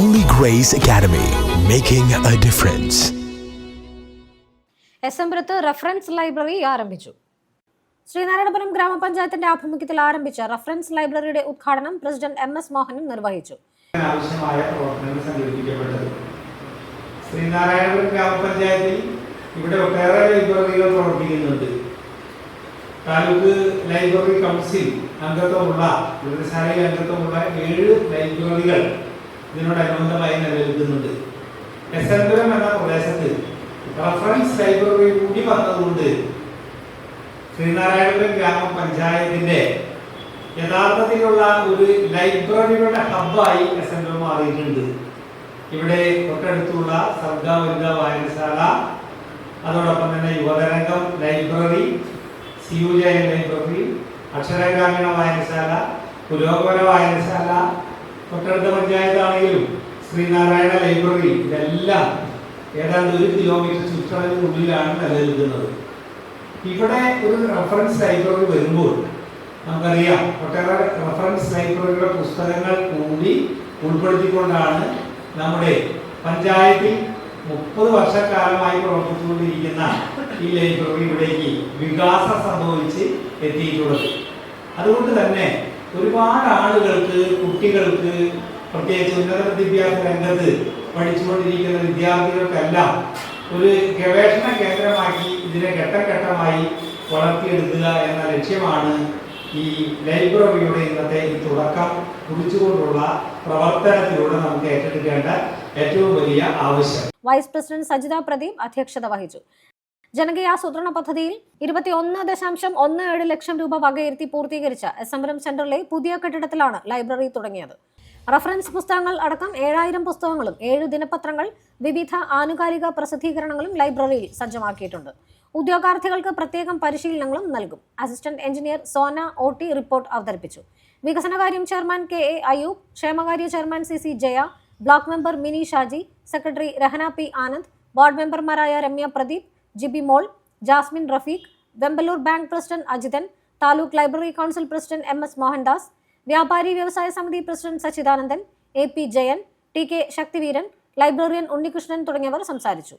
Holy Grace Academy, making a difference. എസംബ്രത്ത് reference library ആരംഭിച്ചു. ശ്രീനാരായണപുരം ഗ്രാമപഞ്ചായത്തിന്റെ ആഭിമുഖ്യത്തിൽ ആരംഭിച്ച റഫറൻസ് ലൈബ്രറിയുടെ ഉദ്ഘാടനം പ്രസിഡന്റ് എം എസ് മോഹനൻ നിർവഹിച്ചു. ആവശ്യമായ പ്രവർത്തനങ്ങൾ സംഘടിപ്പിക്കപ്പെട്ടത്. ശ്രീനാരായണപുരം ഗ്രാമപഞ്ചായത്തിൽ ഇവിടെ ഒട്ടേറെ ലൈബ്രറികൾ പ്രവർത്തിക്കുന്നുണ്ട്. താലൂക്ക് ലൈബ്രറി കൗൺസിൽ അംഗത്വമുള്ള ഗ്രന്ഥശാലയിൽ അംഗത്വമുള്ള ഏഴ് ലൈബ്രറികൾ ഇതിനോടനുബന്ധമായി നിലനിൽക്കുന്നുണ്ട് എസ് എൻ എന്ന പ്രദേശത്ത് റഫറൻസ് ലൈബ്രറി കൂടി വന്നതുകൊണ്ട് ശ്രീനാരായണപുരം ഗ്രാമപഞ്ചായത്തിന്റെ യഥാർത്ഥത്തിലുള്ള ഒരു ലൈബ്രറിയുടെ ഹബ്ബായി എസ് എൻ മാറിയിട്ടുണ്ട്. ഇവിടെ തൊട്ടടുത്തുള്ള സർഗ വനിത വായനശാല അതോടൊപ്പം തന്നെ യുവതരംഗം library C U J library അക്ഷരഗ്രാമീണ വായനശാല പുരോഗമന വായനശാല തൊട്ടടുത്ത പഞ്ചായത്താണെങ്കിലും ശ്രീനാരായണ ലൈബ്രറി ഇതെല്ലാം ഏതാണ്ട് ഒരു കിലോമീറ്റർ ചുറ്റളവിനുള്ളിലാണ് നിലനിൽക്കുന്നത്. ഇവിടെ ഒരു റഫറൻസ് ലൈബ്രറി വരുമ്പോൾ നമുക്കറിയാം ഒട്ടേറെ റഫറൻസ് ലൈബ്രറിയുടെ പുസ്തകങ്ങൾ കൂടി ഉൾപ്പെടുത്തിക്കൊണ്ടാണ് നമ്മുടെ പഞ്ചായത്തിൽ മുപ്പത് വർഷക്കാലമായി പ്രവർത്തിച്ചുകൊണ്ടിരിക്കുന്ന ഈ ലൈബ്രറി ഇവിടേക്ക് വികാസം സംഭവിച്ച് എത്തിയിട്ടുള്ളത്. അതുകൊണ്ട് തന്നെ ഒരുപാട് ആളുകൾക്ക് കുട്ടികൾക്ക് പ്രത്യേകിച്ച് ഉന്നത വിദ്യാഭ്യാസ രംഗത്ത് പഠിച്ചുകൊണ്ടിരിക്കുന്ന വിദ്യാർത്ഥികൾക്കെല്ലാം ഒരു ഗവേഷണ കേന്ദ്രമാക്കി ഇതിനെ ഘട്ടം ഘട്ടമായി വളർത്തിയെടുക്കുക എന്ന ലക്ഷ്യമാണ് ഈ ലൈബ്രറിയുടെ ഇന്നത്തെ ഈ തുടക്കം. കുറിച്ചുകൊണ്ടുള്ള പ്രവർത്തനത്തിലൂടെ നമുക്ക് ഏറ്റെടുക്കേണ്ട ഏറ്റവും വലിയ ആവശ്യം. വൈസ് പ്രസിഡന്റ് സജിത പ്രദീപ് അധ്യക്ഷത വഹിച്ചു. ജനകീയാസൂത്രണ പദ്ധതിയിൽ ഇരുപത്തി ഒന്ന് ദശാംശം ഒന്ന് ഏഴ് ലക്ഷം രൂപ വകയിരുത്തി പൂർത്തീകരിച്ച എസംബരം സെന്ററിലെ പുതിയ കെട്ടിടത്തിലാണ് ലൈബ്രറി തുടങ്ങിയത്. റഫറൻസ് പുസ്തകങ്ങൾ അടക്കം ഏഴായിരം പുസ്തകങ്ങളും ഏഴ് ദിനപത്രങ്ങൾ വിവിധ ആനുകാലിക പ്രസിദ്ധീകരണങ്ങളും ലൈബ്രറിയിൽ സജ്ജമാക്കിയിട്ടുണ്ട്. ഉദ്യോഗാർത്ഥികൾക്ക് പ്രത്യേകം പരിശീലനങ്ങളും നൽകും. Assistant engineer Sona O T report അവതരിപ്പിച്ചു. വികസനകാര്യം ചെയർമാൻ കെ എ അയൂബ് ക്ഷേമകാര്യ chairman C C Jaya block member Mini Shaji secretary Rahna P Anand ward മെമ്പർമാരായ Ramya Pradeep Jibi Mol Jasmine Rafeeq Vemballur bank president Ajithan taluk library council president M S Mohandas വ്യാപാരി വ്യവസായ സമിതി president Sachidanandan A P Jayan T K Sakthiveeran librarian Unnikrishnan തുടങ്ങിയവർ സംസാരിച്ചു.